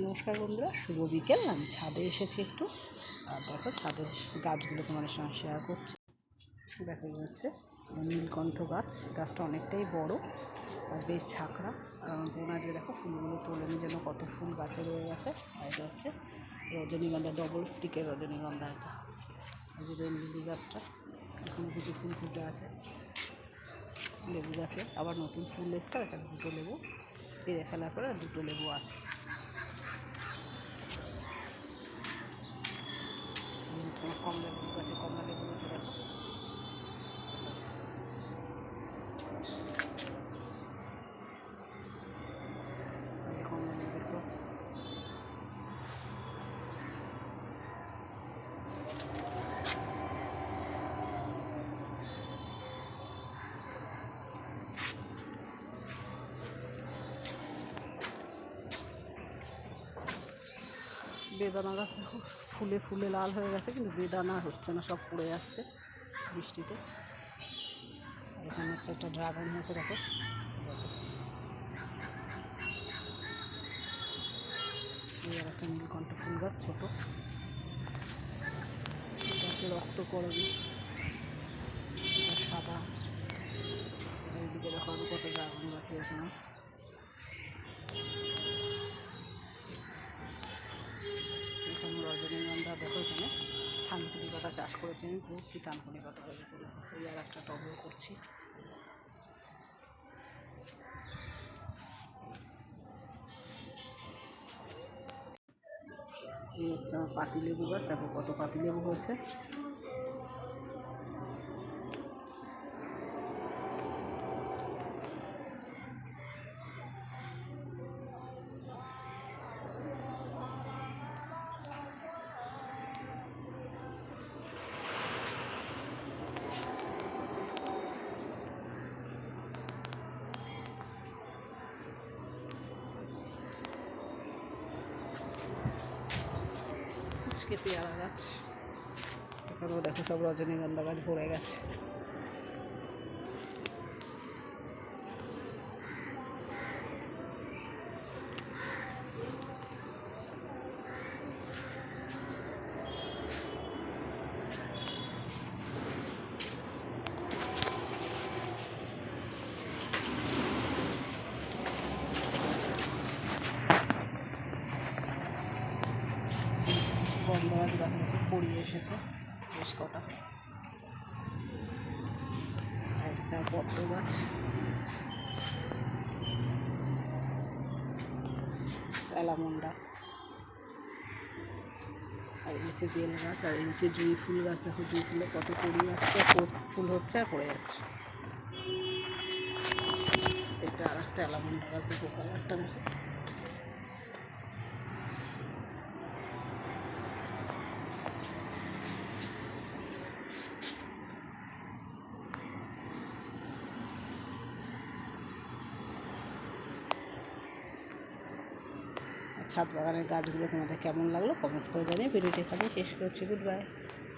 নমস্কার বন্ধুরা, শুভ বিকেল। আমি ছাদে এসেছি একটু। আর দেখো, ছাদের গাছগুলো তোমাদের সঙ্গে শেয়ার করছি। দেখা হচ্ছে নীলকণ্ঠ গাছ। গাছটা অনেকটাই বড় আর বেশ ঝাঁকড়া বোন আজকে দেখো, ফুলগুলো তোলেনি যেন কত ফুল গাছে রয়ে গেছে। আর এটা হচ্ছে রজনীগন্ধা ডবল স্টিকের রজনীগন্ধা এটা। এই যে লিলি গাছটা, এখানে কিছু ফুল ফুটে আছে। লেবু গাছে আবার নতুন ফুল এসছে, আর এখানে দুটো লেবু। পেরে ফেলার পরে দুটো লেবু আছে এই হচ্ছে আমার কমলা লেবু গাছে কমলা লেবু গাছে দেখো। বেদানা গাছ দেখো, ফুলে ফুলে লাল হয়ে গেছে, কিন্তু বেদানা হচ্ছে না, সব পড়ে যাচ্ছে বৃষ্টিতে। এখানে হচ্ছে একটা ড্রাগন হয়েছে, দেখো। আর একটা নীলকণ্ঠ ফুল গাছ, ছোটো। এটা হচ্ছে এটা সাদা। এইদিকে দেখো আরও কত ড্রাগন গাছ হয়েছে না। রজনীগন্ধা দেখো এখানে থানকুনি পাতা চাষ করেছি আমি ভর্তি থানকুনি পাতা হয়ে গেছে এই আর একটা টবেও করছি। এই হচ্ছে আমার পাতিলেবু গাছ, দেখো কত পাতিলেবু হয়েছে। পেয়ারা গাছ এখানেও দেখো সব রজনীগন্ধা গাছ ভরে গেছে। গাছ দেখো পড়িয়ে এসেছে। বেশ কটা। হচ্ছে পদ্ম গাছ। অ্যালামন্ডা আর হচ্ছে বেল গাছ, আর হচ্ছে জুঁই ফুল গাছ, দেখো জুঁই ফুলে কত কড়ি আসছে ফুল হচ্ছে আর পড়ে যাচ্ছে। এটা আর একটা অ্যালামন্ডা গাছ, দেখো কালারটা দেখো। ছাদ বাগানের গাছগুলো তোমাদের কেমন লাগল? কমেন্টস করে জানিয়ে ভিডিওটি এখানে শেষ করছি। Good bye